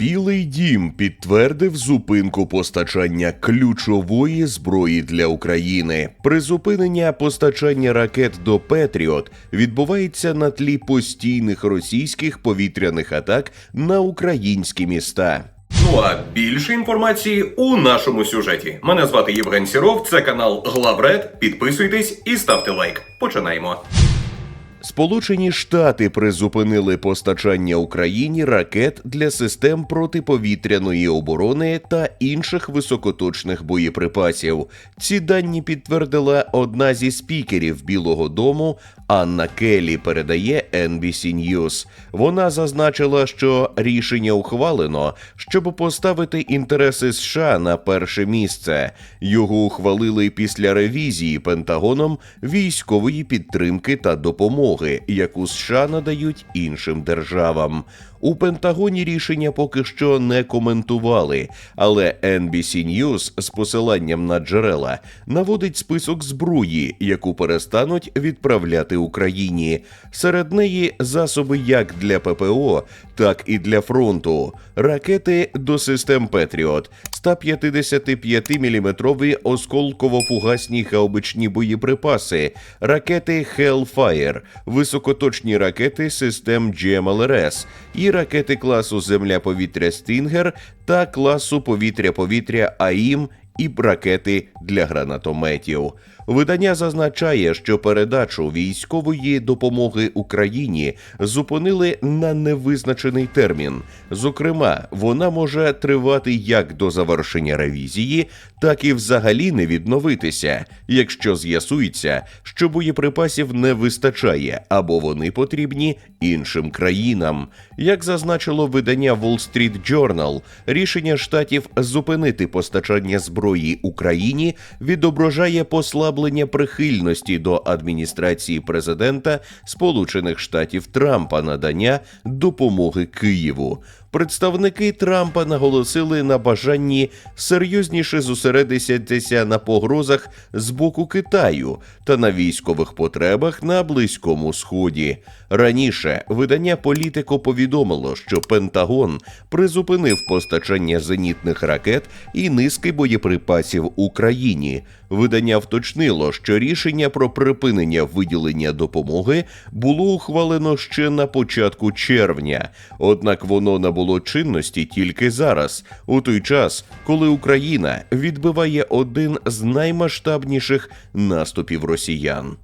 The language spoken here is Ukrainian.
Білий дім підтвердив зупинку постачання ключової зброї для України. Призупинення постачання ракет до Петріот відбувається на тлі постійних російських повітряних атак на українські міста. Ну а більше інформації у нашому сюжеті. Мене звати Євген Сіров, це канал Главред. Підписуйтесь і ставте лайк. Починаємо. Сполучені Штати призупинили постачання Україні ракет для систем протиповітряної оборони та інших високоточних боєприпасів. Ці дані підтвердила одна зі спікерів Білого Дому Анна Келлі. Передає NBC News. Вона зазначила, що рішення ухвалено, щоб поставити інтереси США на перше місце. Його ухвалили після ревізії Пентагоном військової підтримки та допомоги, яку США надають іншим державам. У Пентагоні рішення поки що не коментували, але NBC News з посиланням на джерела наводить список зброї, яку перестануть відправляти Україні. Серед неї засоби як для ППО, так і для фронту, ракети до систем Петріот, 155-мм осколково-фугасні гаубичні боєприпаси, ракети Hellfire, високоточні ракети систем GMLRS і ракети класу Земля-повітря Стінгер та класу повітря-повітря АІМ і ракети для гранатометів. Видання зазначає, що передачу військової допомоги Україні зупинили на невизначений термін. Зокрема, вона може тривати як до завершення ревізії, так і взагалі не відновитися, якщо з'ясується, що боєприпасів не вистачає або вони потрібні іншим країнам. Як зазначило видання Wall Street Journal, рішення штатів зупинити постачання зброї Україні відображає послаблення прихильності до адміністрації президента Сполучених Штатів Трампа надання допомоги Києву. Представники Трампа наголосили на бажанні серйозніше зосередитися на погрозах з боку Китаю та на військових потребах на Близькому Сході. Раніше видання Політико повідомило, що Пентагон призупинив постачання зенітних ракет і низки боєприпасів Україні. Видання вточнило, що рішення про припинення виділення допомоги було ухвалено ще на початку червня, однак воно набуло чинності тільки зараз, у той час, коли Україна відбиває один з наймасштабніших наступів росіян.